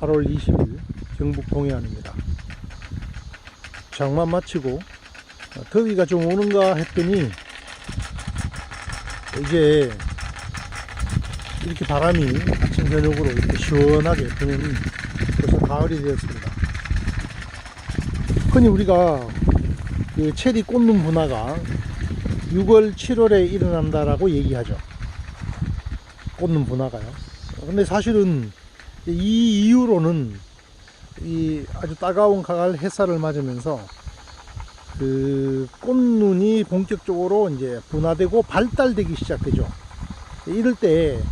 8월 20일 경북 동해안입니다. 장마 마치고 어, 더위가 좀 오는가 했더니 이제 이렇게 바람이 아침 저녁으로 이렇게 시원하게 부는 벌써 가을이 되었습니다. 흔히 우리가 그 체리 꽂는 분화가 6월, 7월에 일어난다라고 얘기하죠. 꽂는 분화가요. 근데 사실은 이 이후로는 이 아주 따가운 가을 햇살을 맞으면서 그 꽃눈이 본격적으로 이제 분화되고 발달되기 시작되죠. 이럴 때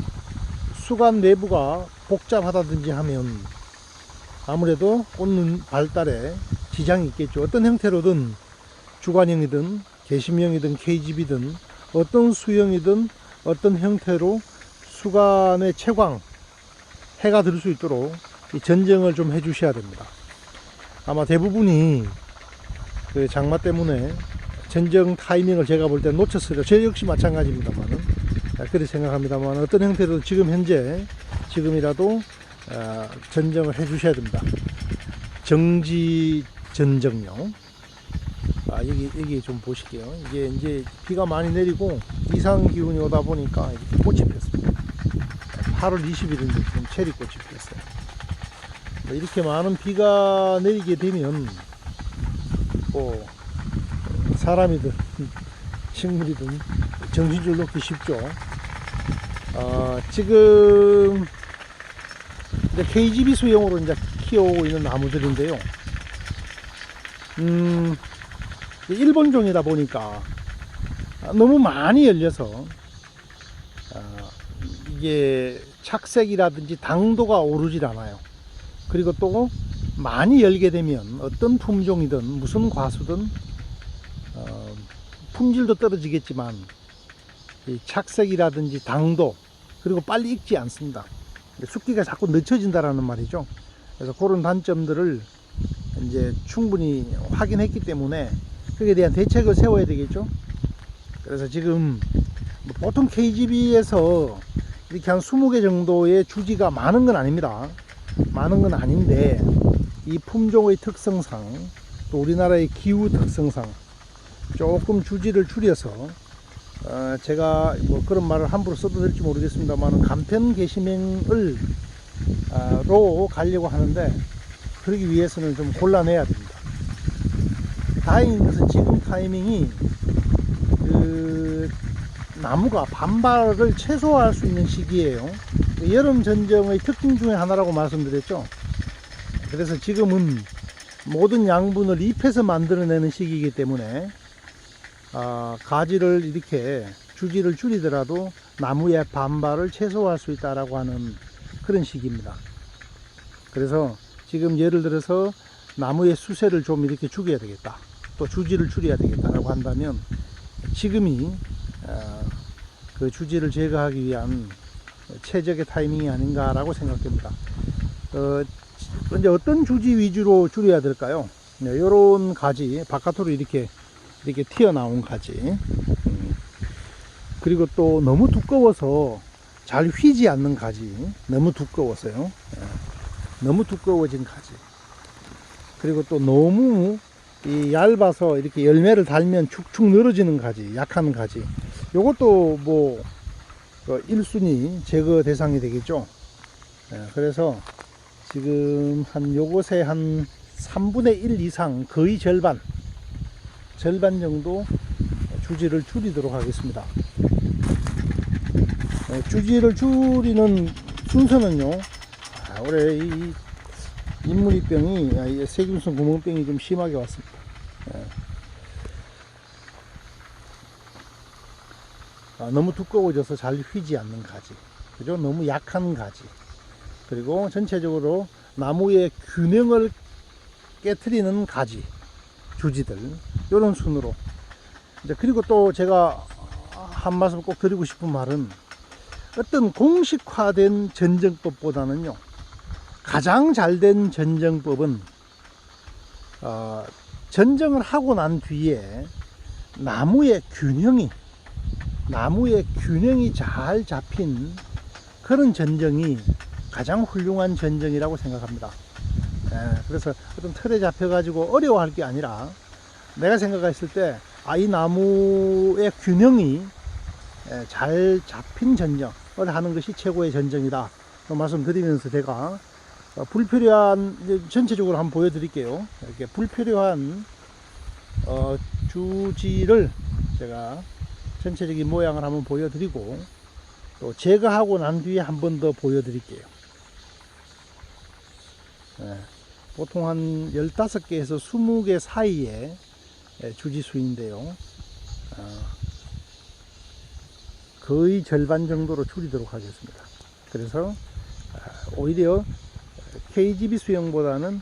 수간 내부가 복잡하다든지 하면 아무래도 꽃눈 발달에 지장이 있겠죠. 어떤 형태로든 주관형이든 개심형이든 KGB든 어떤 수형이든 어떤 형태로 수간의 채광 해가 들 수 있도록 이 전정을 좀 해 주셔야 됩니다. 아마 대부분이 그 장마 때문에 전정 타이밍을 제가 볼 때 놓쳤어요. 저 역시 마찬가지입니다만은 그렇게 생각합니다만 어떤 형태로 지금 현재 지금이라도 어, 전정을 해 주셔야 됩니다. 정지 전정용. 아 여기 여기 좀 보실게요. 이게 이제 비가 많이 내리고 이상 기온이 오다 보니까 이렇게 꽃이 폈습니다. 8월 20일인데 지금 체리꽃이 피었어요. 뭐 이렇게 많은 비가 내리게 되면 뭐 사람이든 식물이든 정신줄 놓기 쉽죠. 아, 지금 이제 KGB 수용으로 이제 키워오고 있는 나무들인데요. 음, 일본종이다 보니까 너무 많이 열려서 아, 이게 착색이라든지 당도가 오르질 않아요. 그리고 또 많이 열게 되면 어떤 품종이든 무슨 과수든 어, 품질도 떨어지겠지만 이 착색이라든지 당도 그리고 빨리 익지 않습니다. 숙기가 자꾸 늦춰진다라는 말이죠. 그래서 그런 단점들을 이제 충분히 확인했기 때문에 그에 대한 대책을 세워야 되겠죠. 그래서 지금 뭐 보통 KGB에서 이렇게 한 20개 정도의 주지가 많은 건 아닙니다. 많은 건 아닌데 이 품종의 특성상 또 우리나라의 기후 특성상 조금 주지를 줄여서 어, 제가 뭐 그런 말을 함부로 써도 될지 모르겠습니다만 간편 게시명을 어, 로 가려고 하는데 그러기 위해서는 좀 골라내야 됩니다. 다행인 것은 지금 타이밍이 그 나무가 반발을 최소화할 수 있는 시기예요. 여름 전정의 특징 중에 하나라고 말씀드렸죠. 그래서 지금은 모든 양분을 잎에서 만들어내는 시기이기 때문에 아, 가지를 이렇게 주지를 줄이더라도 나무의 반발을 최소화할 수 있다라고 하는 그런 시기입니다. 그래서 지금 예를 들어서 나무의 수세를 좀 이렇게 죽여야 되겠다. 또 주지를 줄여야 되겠다라고 한다면 지금이 어, 그 주지를 제거하기 위한 최적의 타이밍이 아닌가라고 생각됩니다. 어, 이제 어떤 주지 위주로 줄여야 될까요? 네, 이런 가지 바깥으로 이렇게 이렇게 튀어나온 가지 음. 그리고 또 너무 두꺼워서 잘 휘지 않는 가지 너무 두꺼워서요 예. 너무 두꺼워진 가지 그리고 또 너무 이 얇아서 이렇게 열매를 달면 축축 늘어지는 가지 약한 가지 요것도 뭐 어, 1순위 제거 대상이 되겠죠? 예, 그래서 지금 한 요것에 한 3분의 1 이상 거의 절반 절반 정도 주지를 줄이도록 하겠습니다. 예, 주지를 줄이는 순서는요 아, 올해 이 인물이병이 아, 이 세균성 구멍병이 좀 심하게 왔습니다 예. 아, 너무 두꺼워져서 잘 휘지 않는 가지. 그죠? 너무 약한 가지. 그리고 전체적으로 나무의 균형을 깨뜨리는 가지 주지들 이런 순으로. 이제 그리고 또 제가 한 말씀 꼭 드리고 싶은 말은 어떤 공식화된 전정법보다는요 가장 잘 된 전정법은 어, 전정을 하고 난 뒤에 나무의 균형이 나무의 균형이 잘 잡힌 그런 전정이 가장 훌륭한 전쟁이라고 생각합니다. 예, 그래서 어떤 틀에 잡혀가지고 어려워할 게 아니라 내가 생각했을 때, 아, 이 나무의 균형이 예, 잘 잡힌 전쟁을 하는 것이 최고의 전쟁이다. 그 말씀드리면서 제가 어, 불필요한, 전체적으로 한번 보여드릴게요. 이렇게 불필요한 어, 주지를 제가 전체적인 모양을 한번 보여드리고 또 제거하고 난 뒤에 한 번 더 보여드릴게요. 예, 보통 한 15개에서 20개 사이에 예, 주지수인데요. 어, 거의 절반 정도로 줄이도록 하겠습니다. 그래서 아, 오히려 KGB 수용보다는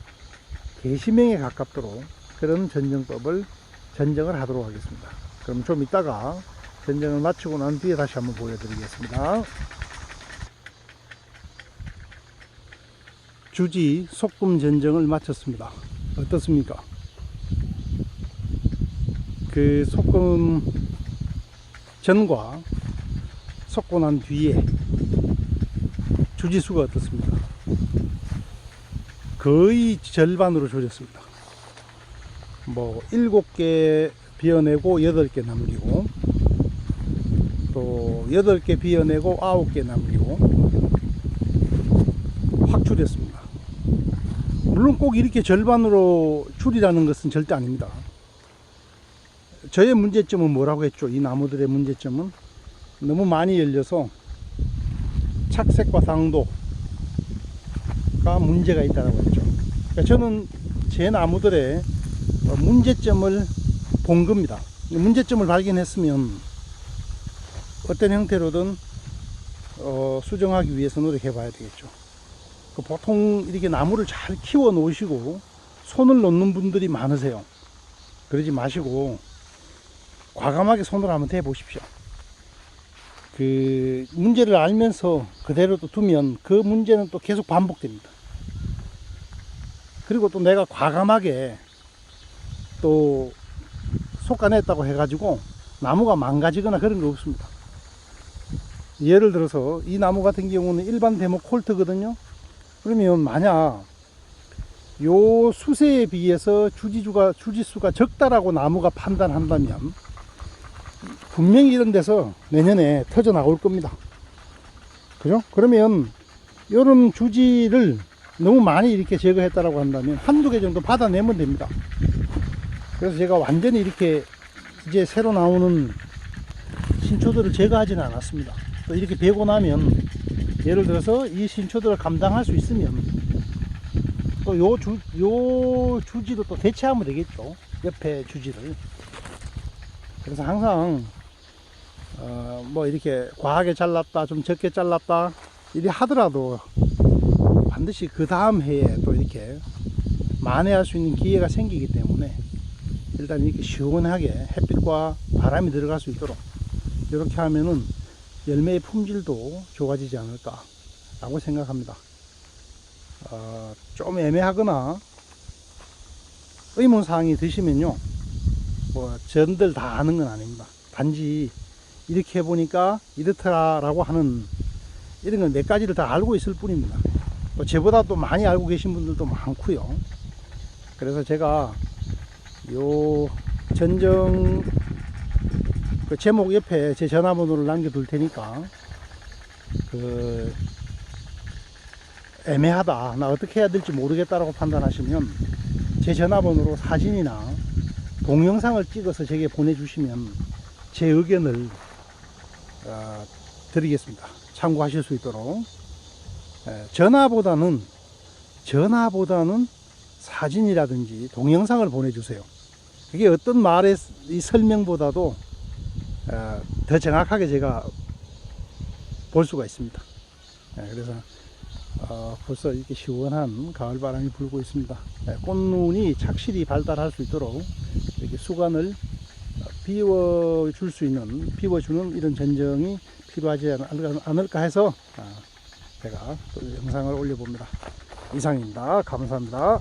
개시명에 가깝도록 그런 전쟁법을 전쟁을 하도록 하겠습니다. 그럼 좀 이따가 전쟁을 마치고 난 뒤에 다시 한번 보여드리겠습니다. 주지 소금 전쟁을 마쳤습니다. 어떻습니까? 그 소금 전과 섞고 난 뒤에 주지수가 어떻습니까? 거의 절반으로 줄였습니다. 뭐 일곱 개 비워내고 여덟 개 남기고 또 여덟 개 비워내고 아홉 개 남기고 확 줄였습니다. 물론 꼭 이렇게 절반으로 줄이라는 것은 절대 아닙니다. 저의 문제점은 뭐라고 했죠? 이 나무들의 문제점은 너무 많이 열려서 착색과 당도가 문제가 있다고 했죠. 그러니까 저는 제 나무들의 어, 문제점을 본 겁니다. 문제점을 발견했으면 어떤 형태로든 어, 수정하기 위해서 노력해 봐야 되겠죠. 그 보통 이렇게 나무를 잘 키워 놓으시고 손을 놓는 분들이 많으세요. 그러지 마시고 과감하게 손을 한번 대 보십시오. 그 문제를 알면서 그대로 또 두면 그 문제는 또 계속 반복됩니다. 그리고 또 내가 과감하게 또 속아냈다고 해가지고 나무가 망가지거나 그런 거 없습니다. 예를 들어서 이 나무 같은 경우는 일반 대목 콜트거든요. 그러면 만약 요 수세에 비해서 주지수가 주지수가 적다라고 나무가 판단한다면 분명히 이런 데서 내년에 터져 나올 겁니다. 그죠? 그러면 이런 주지를 너무 많이 이렇게 제거했다라고 한다면 한두 개 정도 받아내면 됩니다. 그래서 제가 완전히 이렇게 이제 새로 나오는 신초들을 제거하지는 않았습니다. 또 이렇게 베고 나면 예를 들어서 이 신초들을 감당할 수 있으면 또 요 주, 요 주지도 또 대체하면 되겠죠. 옆에 주지를. 그래서 항상 어, 뭐 이렇게 과하게 잘랐다 좀 적게 잘랐다 이리 하더라도 반드시 그 다음 해에 또 이렇게 만회할 수 있는 기회가 생기기 때문에 일단 이렇게 시원하게 햇빛과 바람이 들어갈 수 있도록 이렇게 하면은 열매의 품질도 좋아지지 않을까 라고 생각합니다 어, 좀 애매하거나 의문사항이 드시면요 뭐 전들 다 아는 건 아닙니다. 단지 이렇게 해보니까 이렇더라 라고 하는 이런 건몇 가지를 다 알고 있을 뿐입니다. 또 저보다 또 많이 알고 계신 분들도 많고요. 그래서 제가 요 전정 그 제목 옆에 제 전화번호를 남겨둘 테니까 그 애매하다 나 어떻게 해야 될지 모르겠다라고 판단하시면 제 전화번호로 사진이나 동영상을 찍어서 제게 보내주시면 제 의견을 어, 드리겠습니다. 참고하실 수 있도록 에, 전화보다는 전화보다는 사진이라든지 동영상을 보내주세요. 그게 어떤 말의 이 설명보다도 어, 더 정확하게 제가 볼 수가 있습니다. 예, 그래서 어, 벌써 이렇게 시원한 가을 바람이 불고 있습니다. 예, 꽃눈이 착실히 발달할 수 있도록 이렇게 수관을 비워줄 수 있는, 비워주는 이런 전정이 필요하지 않- 않을까 해서 아, 제가 또 영상을 올려봅니다. 이상입니다. 감사합니다.